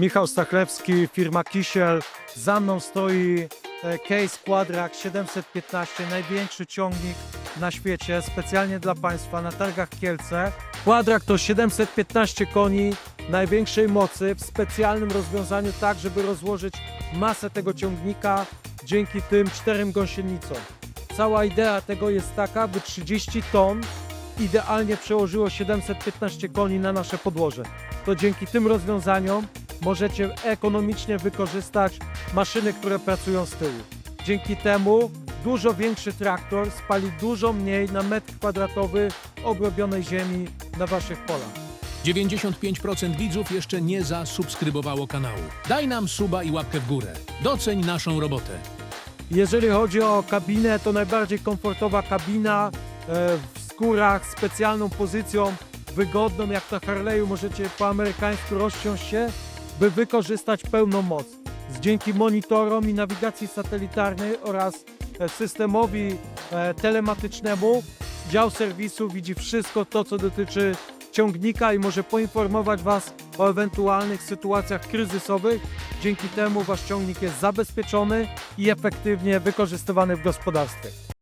Michał Stachlewski, firma Kisiel. Za mną stoi e, Case Quadrak 715, największy ciągnik na świecie, specjalnie dla Państwa na targach Kielce. Quadrak to 715 koni największej mocy w specjalnym rozwiązaniu tak, żeby rozłożyć masę tego ciągnika dzięki tym czterem gąsienicom. Cała idea tego jest taka, by 30 ton idealnie przełożyło 715 koni na nasze podłoże. To dzięki tym rozwiązaniom możecie ekonomicznie wykorzystać maszyny, które pracują z tyłu. Dzięki temu dużo większy traktor spali dużo mniej na metr kwadratowy obrobionej ziemi na waszych polach. 95% widzów jeszcze nie zasubskrybowało kanału. Daj nam suba i łapkę w górę. Doceń naszą robotę. Jeżeli chodzi o kabinę, to najbardziej komfortowa kabina e, w skórach, specjalną pozycją, wygodną, jak na Harley'u możecie po amerykańsku rozsiąść się, by wykorzystać pełną moc. Dzięki monitorom i nawigacji satelitarnej oraz e, systemowi e, telematycznemu dział serwisu widzi wszystko to, co dotyczy ciągnika i może poinformować Was o ewentualnych sytuacjach kryzysowych. Dzięki temu Wasz ciągnik jest zabezpieczony i efektywnie wykorzystywany w gospodarstwie.